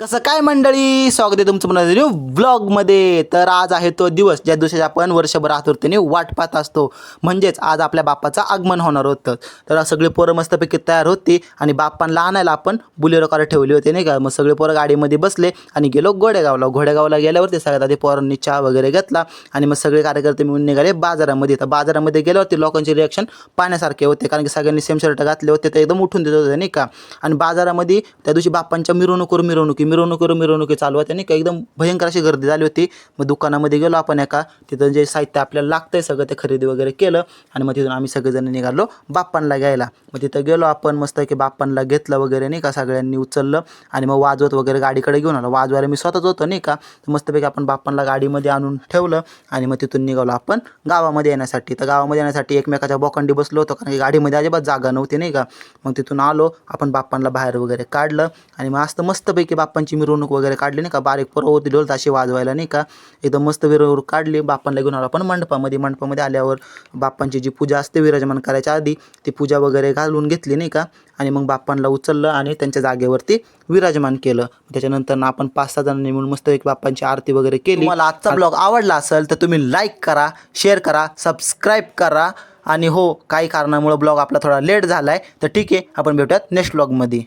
कसं काय मंडळी? स्वागत आहे तुमचं म्हणा न्यू ब्लॉगमध्ये तर आज आहे तो दिवस ज्या दिवशी आपण वर्षभर आतुरतेने वाट पाहत असतो. म्हणजेच आज आपल्या बाप्पाचं आगमन होणार होतं. तर सगळे पोरं मस्तपैकी तयार होती आणि बाप्पांना आणायला आपण बुलेरो कार ठेवली होती नाही का? मग सगळे पोरं गाडीमध्ये बसले आणि गेलो घोडेगावला. घोडेगावला गेल्यावरती सगळ्यात आधी पोरांनी चहा वगैरे घेतला आणि मग सगळे कार्यकर्ते मिळून निघाले बाजारामध्ये. तर बाजारामध्ये गेल्यावरती लोकांचे रिॲक्शन पाहण्यासारखे होते. कारण की सगळ्यांनी सेम शर्ट घातले होते ते एकदम उठून देत होते नाही का? आणि बाजारामध्ये त्या दिवशी बाप्पांच्या मिरवणुकीवर मिरवणुकी मिरवणुकीवर मिरवणुकी चालू होत्या नाही का एकदम भयंकर अशी गर्दी झाली होती. मग दुकानामध्ये गेलो आपण एका तिथं जे साहित्य आपल्याला लागतंय सगळं ते खरेदी वगैरे केलं आणि मग तिथून आम्ही सगळेजण निघालो बाप्पांना घ्यायला. मग तिथं गेलो आपण मस्त की बाप्पांना घेतलं वगैरे नाही का सगळ्यांनी उचललं आणि मग वाजवत वगैरे गाडीकडे घेऊन आलो. वाजवायला मी स्वतःच होतो नाही का तर मस्तपैकी आपण बाप्पांना गाडीमध्ये आणून ठेवलं आणि मग तिथून निघालो आपण गावामध्ये येण्यासाठी. तर गावामध्ये येण्यासाठी एकमेकाच्या बोकंडी बसलो होतो कारण की गाडीमध्ये अजिबात जागा नव्हती नाही का. मग तिथून आलो आपण बाप्पांना बाहेर वगैरे काढलं आणि मग असतं मस्तपैकी बाप्पांची मिरवणूक वगैरे काढली नाही का? बारीक पोरं होती ढोल ताशी वाजवायला नाही का? एकदम मस्त मिरवणूक काढली बाप्पांना घेऊन आलो आपण मंडपामध्ये. मंडपामध्ये आल्यावर बाप्पांची जी पूजा असते विराजमान करायच्या आधी ती पूजा वगैरे घालून घेतली नाही का? आणि मग बाप्पांना उचललं आणि त्यांच्या जागेवरती विराजमान केलं. त्याच्यानंतर ना आपण पाच सहा जणांनी मिळून मस्त एक बाप्पांची आरती वगैरे केली. मला आजचा ब्लॉग आवडला असेल तर तुम्ही लाईक करा शेअर करा सबस्क्राईब करा. आणि हो काही कारणामुळे ब्लॉग आपला थोडा लेट झाला आहे तर ठीक आहे आपण भेटूयात नेक्स्ट ब्लॉगमध्ये